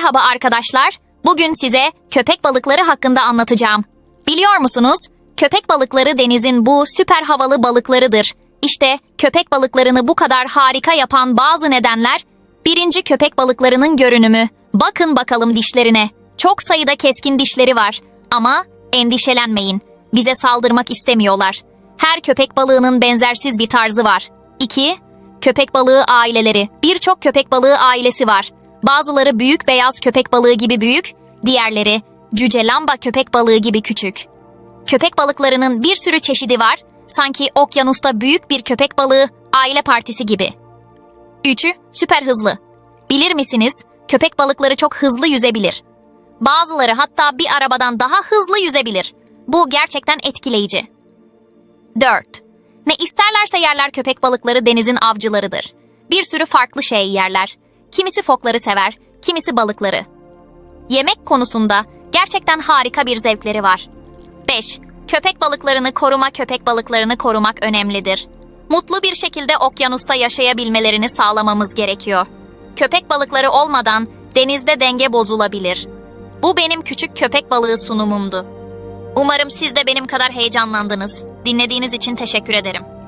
Merhaba arkadaşlar. Bugün size köpek balıkları hakkında anlatacağım. Biliyor musunuz? Köpek balıkları denizin bu süper havalı balıklarıdır. İşte köpek balıklarını bu kadar harika yapan bazı nedenler. Birinci köpek balıklarının görünümü. Bakın bakalım dişlerine. Çok sayıda keskin dişleri var. Ama endişelenmeyin. Bize saldırmak istemiyorlar. Her köpek balığının benzersiz bir tarzı var. 2. Köpek balığı aileleri. Birçok köpek balığı ailesi var. Bazıları büyük beyaz köpek balığı gibi büyük, diğerleri cüce lamba köpek balığı gibi küçük. Köpek balıklarının bir sürü çeşidi var. Sanki okyanusta büyük bir köpek balığı aile partisi gibi. Üçü süper hızlı. Bilir misiniz? Köpek balıkları çok hızlı yüzebilir. Bazıları hatta bir arabadan daha hızlı yüzebilir. Bu gerçekten etkileyici. 4. Ne isterlerse yerler köpek balıkları denizin avcılarıdır. Bir sürü farklı şey yerler. Kimisi fokları sever, kimisi balıkları. Yemek konusunda gerçekten harika bir zevkleri var. 5. Köpek balıklarını koruma köpek balıklarını korumak önemlidir. Mutlu bir şekilde okyanusta yaşayabilmelerini sağlamamız gerekiyor. Köpek balıkları olmadan denizde denge bozulabilir. Bu benim küçük köpek balığı sunumumdu. Umarım siz de benim kadar heyecanlandınız. Dinlediğiniz için teşekkür ederim.